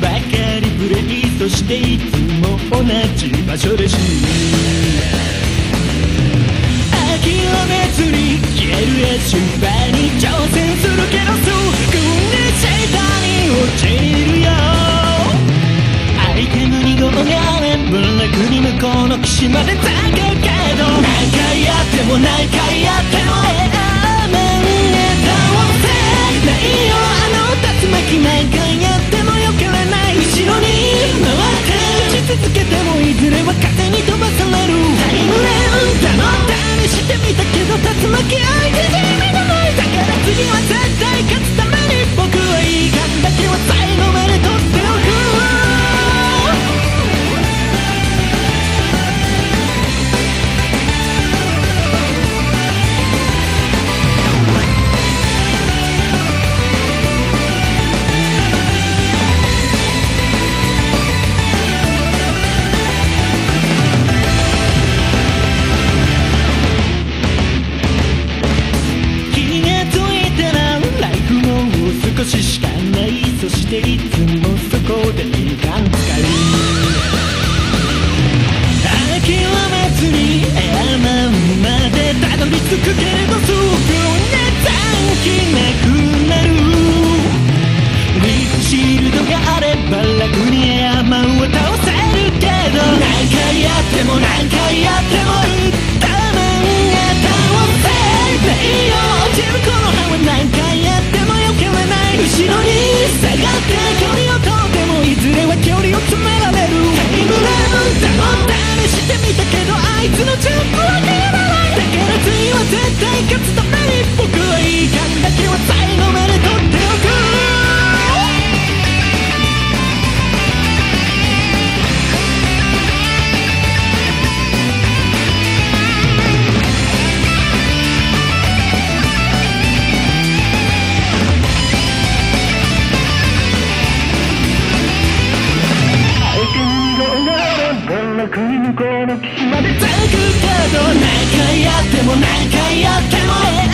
ばかりプレイそしていつも同じ場所で死ぬ。諦めずに消える足場に挑戦するけどすぐにシェイターに落ちるよ。アイテムに号がぶんな国向こうの岸まで咲くけど何回やっても何回やってもエアーメンへ倒せ。ないよあの竜巻何回少ししかないそしていつもそこで時間使う諦めずにエアマンまでたどり着くけれどすぐに残機なくなるリフシールドがあれば楽にエアマンを倒せるけど何回やっても何回やってもダメが倒せないよ落ちるこの葉は何回の国向こうの岸まで。続くけど何回やっても何回やっても